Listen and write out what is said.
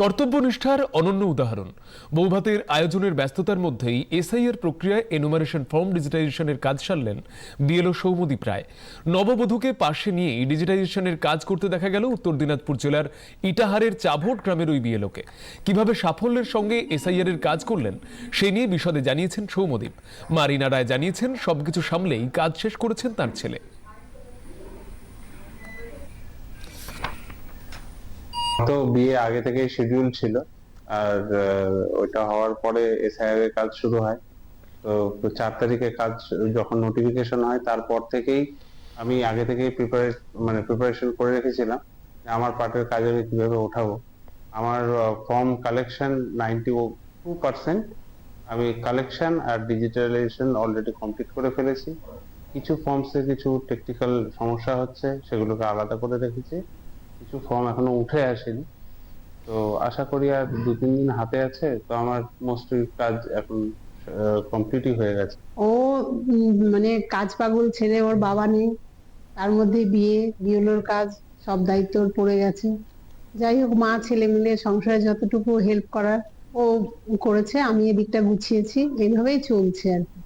কর্তব্যনিষ্ঠার অনন্য উদাহরণ। বৌভাতের আয়োজনের ব্যস্ততার মধ্যেই এসআইআর প্রক্রিয়ায় এনুমারেশন ফর্ম ডিজিটাইজেশনের কাজ সারলেন বিএলও সৌমদীপ রায়। নববধূকে পাশে নিয়েই ডিজিটাইজেশনের কাজ করতে দেখা গেল উত্তর দিনাজপুর জেলার ইটাহারের চাভোট গ্রামের ওই বিএলওকে। কীভাবে সাফল্যের সঙ্গে এসআইআর এর কাজ করলেন, সে নিয়ে বিশদে জানিয়েছেন সৌমদীপ মারিনা রায় জানিয়েছেন, সবকিছু সামলেই কাজ শেষ করেছেন তার ছেলে। তো বিয়ে আগে থেকেই শিডিউল ছিল। আর ওইটা হওয়ার পরে এসআইআর এর কাজ শুরু হয়। তো চার তারিখে কাজ, যখন নোটিফিকেশন হয়, তারপর থেকেই আমি আগে থেকেই মানে প্রিপারেশন করে রেখেছিলাম আমার পার্টের কাজ আমি কীভাবে ওঠাবো। আমার form collection ninety two percent আমি কালেকশন আর ডিজিটালাইজেশন অলরেডি কমপ্লিট করে ফেলেছি। কিছু ফর্মসে কিছু টেকনিক্যাল সমস্যা হচ্ছে, সেগুলোকে আলাদা করে রেখেছি। কিছু ফর্ম এখনও উঠে আসেনি। তো আশা করি আর দু, তিন দিন হাতে আছে। তো আমার মোস্টলি কাজ এখন কমপ্লিটই হয়ে গেছে। ও মানে কাজ পাগল ছেলে, ওর বাবা নেই। তার মধ্যে বিয়ে, বিয়েলোর কাজ, সব দায়িত্ব ওর পড়ে গেছে। যাই হোক, মা, ছেলে মিলে সংসারে যতটুকু হেল্প করার ও করেছে, আমি এদিকটা গুছিয়েছি। এইভাবেই চলছে আর কি।